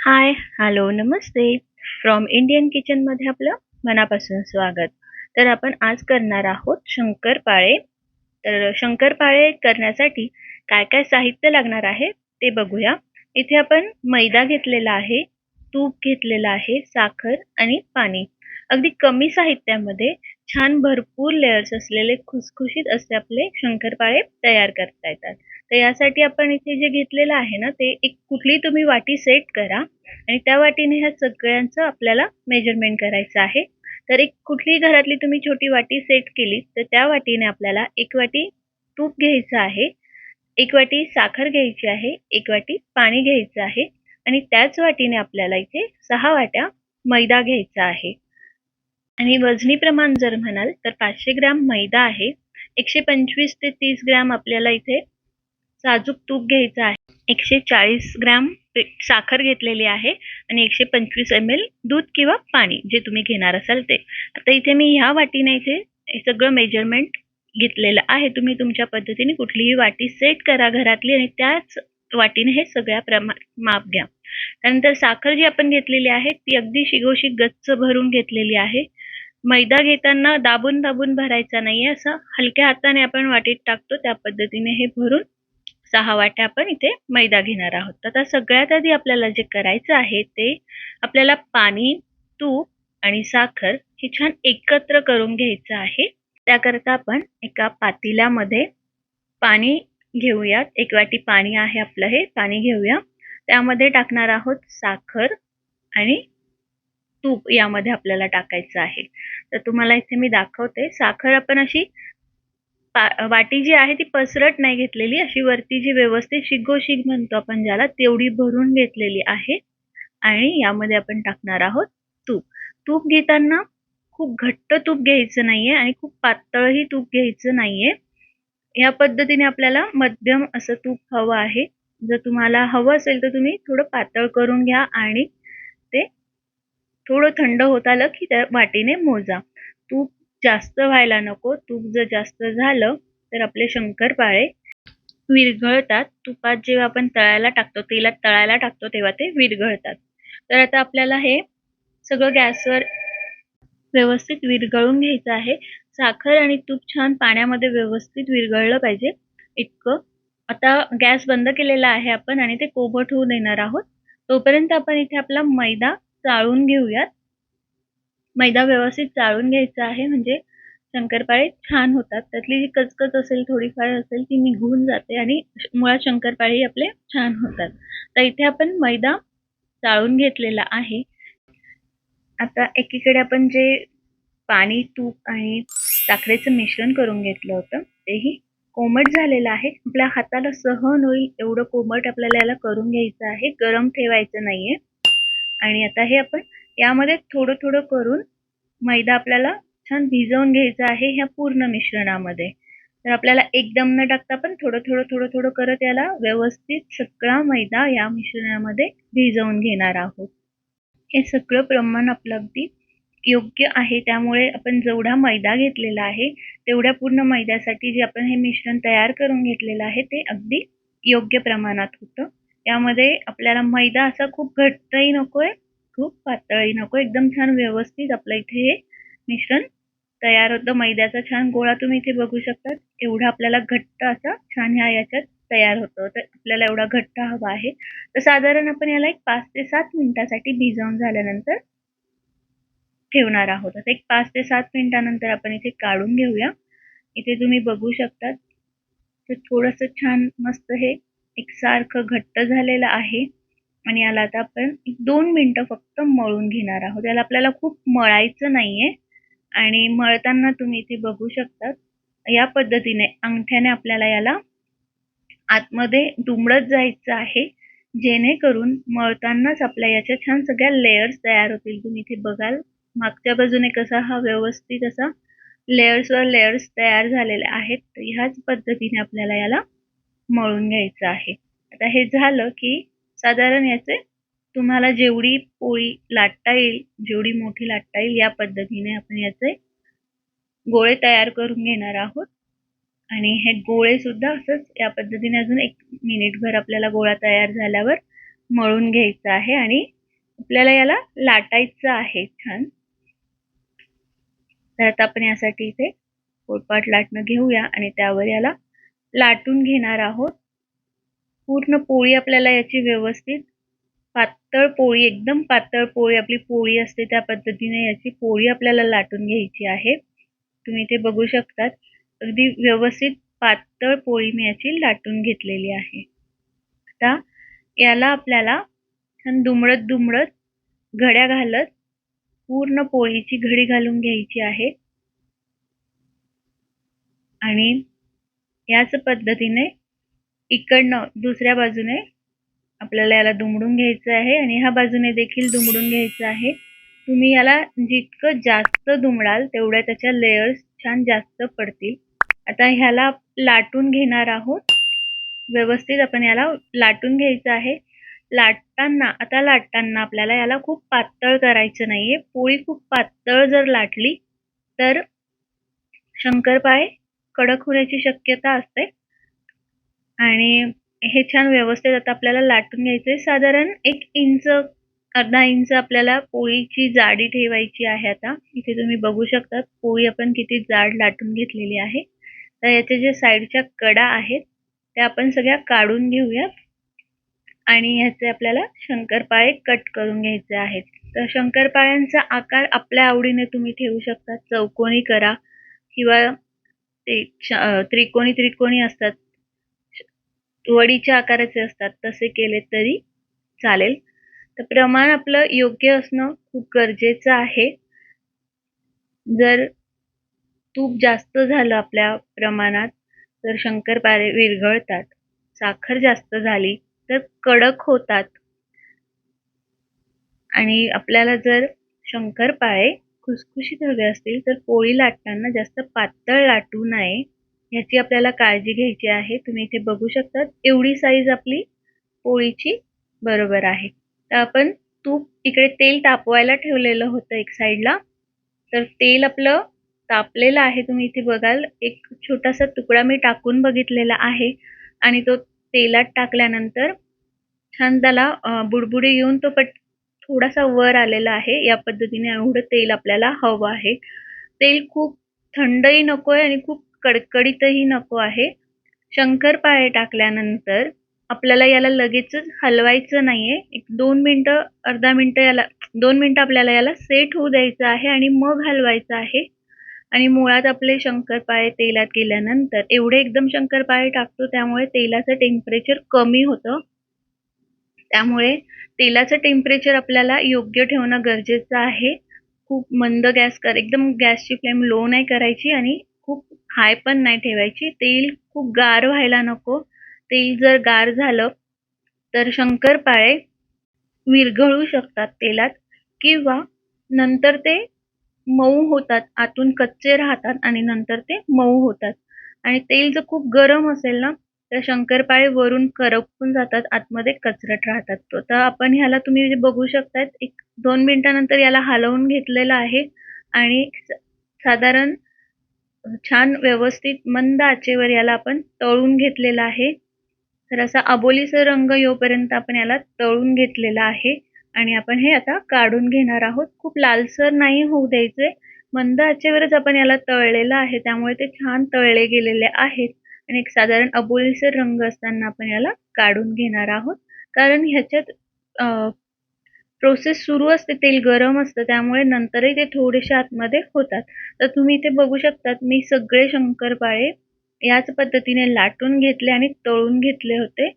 High hello Namaste. From Indian किचनमध्ये आपलं मनापासून स्वागत. तर आपण आज करणार आहोत शंकरपाळे तर शंकरपाळे करण्यासाठी काय काय साहित्य लागणार आहे ते बघूया. इथे आपण मैदा घेतलेला आहे तूप घेतलेलं आहे साखर आणि पाणी. अगदी कमी साहित्यामध्ये छान भरपूर लेयर्स असलेले खुसखुशीत असे आपले शंकरपाळे तयार करता येतात. तर यासाठी आपण इथे जे घेतलेलं आहे ना ते एक कुठली तुम्ही वाटी सेट करा आणि त्या वाटीने ह्या सगळ्यांचं आपल्याला मेजरमेंट करायचं आहे. तर एक कुठलीही घरातली तुम्ही छोटी वाटी सेट केली तर त्या वाटीने आपल्याला एक वाटी तूप घ्यायचं आहे एक वाटी साखर घ्यायची आहे एक वाटी पाणी घ्यायचं आहे आणि त्याच वाटीने आपल्याला इथे सहा वाट्या मैदा घ्यायचा आहे. आणि वजनी प्रमाण जर म्हणाल तर पाचशे ग्रॅम मैदा आहे. एकशे पंचवीस ते तीस ग्रॅम आपल्याला इथे साजूक तूप घ्यायचं आहे. एकशे चाळीस ग्रॅम साखर घेतलेली आहे आणि एकशे पंचवीस एम एल दूध किंवा पाणी जे तुम्ही घेणार असाल ते. आता इथे मी ह्या वाटीने इथे हे सगळं मेजरमेंट घेतलेलं आहे. तुम्ही तुमच्या पद्धतीने कुठलीही वाटी सेट करा घरातली आणि त्याच वाटीने हे सगळ्या प्रमा माप घ्या. त्यानंतर साखर जी आपण घेतलेली आहे ती अगदी शिगोशी गच्च भरून घेतलेली आहे. मैदा घेताना दाबून दाबून भरायचा नाहीये. असं हलक्या हाताने आपण वाटीत टाकतो त्या पद्धतीने हे भरून सहा वाट्या आपण इथे मैदा घेणार आहोत. आता सगळ्यात आधी आपल्याला जे करायचं आहे ते आपल्याला पाणी तूप आणि साखर हे छान एकत्र करून घ्यायचं आहे. त्याकरता आपण एका पातेल्यामध्ये पाणी घेऊयात. एक वाटी पाणी आहे आपलं हे पाणी घेऊया. त्यामध्ये टाकणार आहोत साखर आणि तूप यामध्ये आपल्याला टाकायचं आहे. तर तुम्हाला इथे मी दाखवते. साखर आपण अशी वाटी जी आहे ती पसरट नाही घेतलेली. अशी वरती जी व्यवस्थित शिगोशिग म्हणतो आपण ज्याला तेवढी भरून घेतलेली आहे. आणि यामध्ये आपण टाकणार आहोत तूप. तूप घेताना खूप घट्ट तूप घ्यायचं नाहीये आणि खूप पातळही तूप घ्यायचं नाहीये. या पद्धतीने आपल्याला मध्यम असं तूप हवं आहे. जर तुम्हाला हवं असेल तर तुम्ही थोडं पातळ करून घ्या आणि ते थोडं थंड होत आलं की त्या वाटीने मोजा. तूप जास्त व्हायला नको. तूप जर जास्त झालं तर आपले शंकरपाळे विरघळतात. तुपात जेव्हा आपण तळायला टाकतो तेलात तळायला टाकतो तेव्हा ते विरघळतात. तर आता आपल्याला हे सगळं गॅसवर व्यवस्थित विरघळून घ्यायचं आहे. साखर आणि तूप छान पाण्यामध्ये व्यवस्थित विरघळलं पाहिजे. इतकं. आता गॅस बंद केलेला आहे आपण आणि ते कोबट होऊ देणार आहोत. तोपर्यंत आपण इथे आपला मैदा चाळून घेऊयात. मैदा व्यवस्थित चाळून घ्यायचा आहे. म्हणजे शंकरपाळे छान होतात. त्यातली जी कचकच असेल थोडीफार असेल ती निघून जाते आणि मुळात शंकरपाळे आपले छान होतात. तर इथे आपण मैदा चाळून घेतलेला आहे. आता एकीकडे आपण जे पाणी तूप आणि साखरेचं मिश्रण करून घेतलं होतं तेही कोमट झालेलं आहे. आपल्या हाताला सहन होईल एवढं कोमट आपल्याला याला करून घ्यायचं आहे. गरम ठेवायचं नाहीये. आणि आता हे आपण यामध्ये थोडं थोडं करून मैदा आपल्याला छान भिजवून घ्यायचा आहे ह्या पूर्ण मिश्रणामध्ये. तर आपल्याला एकदम न टाकता पण थोडं थोडं थोडं थोडं करत याला व्यवस्थित सगळा मैदा या मिश्रणामध्ये भिजवून घेणार आहोत. हे सगळं प्रमाण आपलं अगदी योग्य आहे. त्यामुळे आपण जेवढा मैदा घेतलेला आहे तेवढ्या पूर्ण मैद्यासाठी जे आपण हे मिश्रण तयार करून घेतलेलं आहे ते अगदी योग्य प्रमाणात होतं. यामध्ये आपल्याला मैदा असा खूप घट्टही नकोय खूप पातळी नको एकदम छान व्यवस्थित आपलं इथे हे मिश्रण तयार होतं. मैद्याचा छान गोळा तुम्ही इथे बघू शकता एवढा आपल्याला घट्ट असा छान ह्या याच्यात तयार होतो. तर आपल्याला एवढा घट्ट हवा आहे. तर साधारण आपण याला एक पाच ते सात मिनिटासाठी भिजवून झाल्यानंतर ठेवणार आहोत. आता एक पाच ते सात मिनिटानंतर आपण इथे काढून घेऊया. इथे तुम्ही बघू शकता तर थोडस छान मस्त हे एकसारखं घट्ट झालेलं आहे. आणि याला आता आपण दोन मिनटं फक्त मळून घेणार आहोत. याला आपल्याला खूप मळायचं नाहीये. आणि मळताना तुम्ही इथे बघू शकता या पद्धतीने अंगठ्याने आपल्याला याला आतमध्ये दुमडत जायचं आहे. जेणेकरून मळतानाच आपल्या याच्या छान सगळ्या लेयर्स तयार होतील. तुम्ही इथे बघाल मागच्या बाजूने कसा हा व्यवस्थित असा लेयर्सवर लेयर्स तयार झालेले आहेत. ह्याच पद्धतीने आपल्याला याला मळून घ्यायचं आहे. आता हे झालं की साधारण याचे तुम्हाला जेवढी पोळी लाटता येईल जेवढी मोठी लाटता येईल या पद्धतीने आपण याचे गोळे तयार करून घेणार आहोत. आणि हे गोळे सुद्धा असंच या पद्धतीने अजून एक मिनिटभर आपल्याला गोळा तयार झाल्यावर मळून घ्यायचं आहे आणि आपल्याला याला लाटायचं आहे छान. तर आता आपण यासाठी इथे पोटपाट लाटणं घेऊया आणि त्यावर याला लाटून घेणार आहोत. पूर्ण पोळी आपल्याला याची व्यवस्थित पातळ पोळी एकदम पातळ पोळी आपली पोळी असते त्या पद्धतीने याची पोळी आपल्याला लाटून घ्यायची आहे. तुम्ही इथे बघू शकतात अगदी व्यवस्थित पातळ पोळी मी याची लाटून घेतलेली आहे. आता याला आपल्याला छान दुमडत दुमडत घड्या घालत पूर्ण पोळीची घडी घालून घ्यायची आहे. आणि याच पद्धतीने इकडनं दुसऱ्या बाजूने आपल्याला याला दुमडून घ्यायचं आहे आणि ह्या बाजूने देखील दुमडून घ्यायचं आहे. तुम्ही याला जितकं जास्त दुमडाल तेवढ्या त्याच्या लेयर्स छान जास्त पडतील. आता ह्याला लाटून घेणार आहोत. व्यवस्थित आपण याला लाटून घ्यायचं आहे. लाटताना आता लाटताना आपल्याला याला खूप पातळ करायचं नाहीये. पोळी खूप पातळ जर लाटली तर शंकरपाळे कडक होण्याची शक्यता असते. आणि हे छान व्यवस्थित आता आपल्याला लाटून घ्यायचंय. साधारण एक इंच अर्धा इंच आपल्याला पोळीची जाडी ठेवायची आहे आता. इथे तुम्ही बघू शकता पोळी आपण किती जाड लाटून घेतलेली आहे. तर याच्या जे साईडच्या कडा आहेत त्या आपण सगळ्या काढून घेऊयात. आणि ह्याचे आपल्याला शंकरपाळे कट करून घ्यायचे आहेत. तर शंकरपाळ्यांचा आकार आपल्या आवडीने तुम्ही ठेवू शकता. चौकोनी करा किंवा ते त्रिकोणी त्रिकोणी असतात. वडीच्या आकाराचे असतात तसे केले तरी चालेल. तर प्रमाण आपलं योग्य असणं खूप गरजेचं आहे. जर तूप जास्त झालं आपल्या प्रमाणात तर शंकरपाळे विरघळतात. साखर जास्त झाली तर कडक होतात. आणि आपल्याला जर शंकरपाळे खुसखुशीत हवे असतील तर पोळी लाटताना जास्त पातळ लाटू नये. ह्याची आपल्याला काळजी घ्यायची आहे. तुम्ही इथे बघू शकता एवढी साईज आपली पोळीची बरोबर आहे. तर आपण तूप इकडे तेल तापवायला ठेवलेलं होतं एक साईडला तर तेल आपलं तापलेलं आहे. तुम्ही इथे बघाल एक छोटासा तुकडा मी टाकून बघितलेला आहे. आणि तो तेलात टाकल्यानंतर छान त्याला बुडबुडे येऊन तो पट थोडासा वर आलेला आहे. या पद्धतीने एवढं तेल आपल्याला हवं आहे. तेल खूप थंडही नको आहे आणि खूप कडकडीतही नको आहे. शंकरपाळे टाकल्यानंतर आपल्याला याला लगेचच हलवायचं नाहीये. एक दोन मिनटं अर्धा मिनटं याला दोन मिनटं आपल्याला याला सेट होऊ द्यायचं आहे आणि मग हलवायचं आहे. आणि मुळात आपले शंकरपाळे तेलात गेल्यानंतर एवढे एकदम शंकरपाळे टाकतो त्यामुळे तेलाचं टेम्परेचर कमी होतं. त्यामुळे तेलाचं टेम्परेचर आपल्याला योग्य ठेवणं गरजेचं आहे. खूप मंद गॅस कर एकदम गॅसची फ्लेम लो नाही करायची आणि हाय पण नाही ठेवायची. तेल खूप गार व्हायला नको. तेल जर गार झालं तर शंकरपाळे विरघळू शकतात तेलात किंवा नंतर ते मऊ होतात. आतून कच्चे राहतात आणि नंतर ते मऊ होतात. आणि तेल जर खूप गरम असेल ना तर शंकरपाळे वरून करपून जातात. आतमध्ये कचरट राहतात. तो तर आपण ह्याला तुम्ही बघू शकतात एक दोन मिनिटानंतर याला हलवून घेतलेलं आहे. आणि साधारण छान व्यवस्थित मंद आचेवर याला आपण तळून घेतलेला आहे. तर असा अबोलीचा रंग येऊपर्यंत आपण याला तळून घेतलेला आहे. आणि आपण हे आता काढून घेणार आहोत. खूप लालसर नाही होऊ द्यायचे. मंद आचेवरच आपण याला तळलेलं आहे. त्यामुळे ते छान तळले गेलेले आहेत. आणि एक साधारण अबोलीसर रंग असताना आपण याला काढून घेणार आहोत. कारण ह्याच्यात प्रोसेस सुरू असते तेल गरम असतं त्यामुळे नंतरही ते थोडेसे आतमध्ये होतात. तर तुम्ही इथे बघू शकतात मी सगळे शंकरपाळे याच पद्धतीने लाटून घेतले आणि तळून घेतले होते.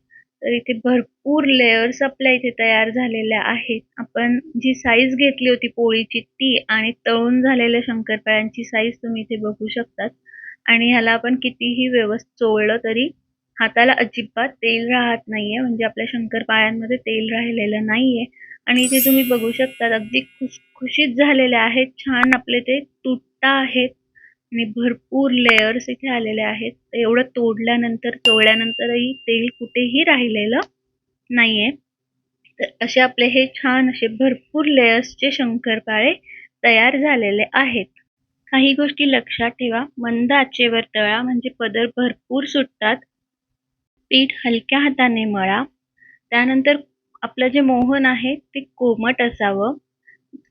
तर इथे भरपूर लेयर्स आपल्या इथे तयार झालेल्या आहेत. आपण जी साईज घेतली होती पोळीची ती आणि तळून झालेल्या शंकरपाळ्यांची साईज तुम्ही इथे बघू शकतात. आणि ह्याला आपण कितीही व्यवस्थित चोळलं तरी हाताला अजिबात तेल राहत नाहीये. म्हणजे आपल्या शंकरपाळ्यांमध्ये तेल राहिलेलं नाहीये. आणि इथे तुम्ही बघू शकता अगदी खुशखुशीत झालेले आहेत छान आपले ते तुटता आहेत आणि भरपूर लेयर्स इथे आलेले आहेत. एवढं तोडल्यानंतर तोडल्यानंतरही तेल कुठेही राहिलेलं नाहीये. तर असे आपले हे छान असे भरपूर लेयर्सचे शंकरपाळे तयार झालेले आहेत. काही गोष्टी लक्षात ठेवा. मंद आचेवर तळा म्हणजे पदर भरपूर सुटतात. पीठ हलक्या हाताने मळा. त्यानंतर आपलं जे मोहन आहे ते कोमट असावं.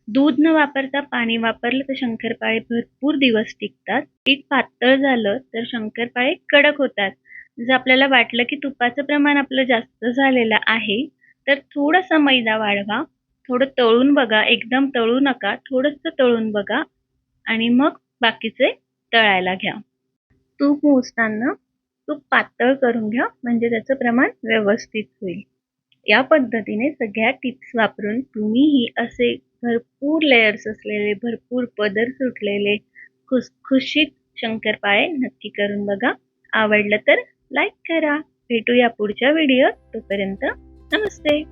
दूध न वापरता पाणी वापरलं तर शंकरपाळे भरपूर दिवस टिकतात. पीठ पातळ झालं तर शंकरपाळे कडक होतात. जर आपल्याला वाटलं की तुपाचं प्रमाण आपलं जास्त झालेलं आहे तर थोडासा मैदा वाढवा. थोडं तळून बघा. एकदम तळू नका. थोडंसं तळून बघा. आणि मग बाकीचे तळायला घ्या. तूप मोजताना तूप पातळ करून घ्या. म्हणजे त्याचं प्रमाण व्यवस्थित होईल. या पद्धतीने सगळ्या टिप्स वापरून तुम्हीही असे भरपूर लेयर्स असलेले भरपूर पदर सुटलेले खुसखुशीत शंकरपाळे नक्की करून बघा. आवडलं तर लाईक करा. भेटूया पुढच्या व्हिडिओ तोपर्यंत. नमस्ते.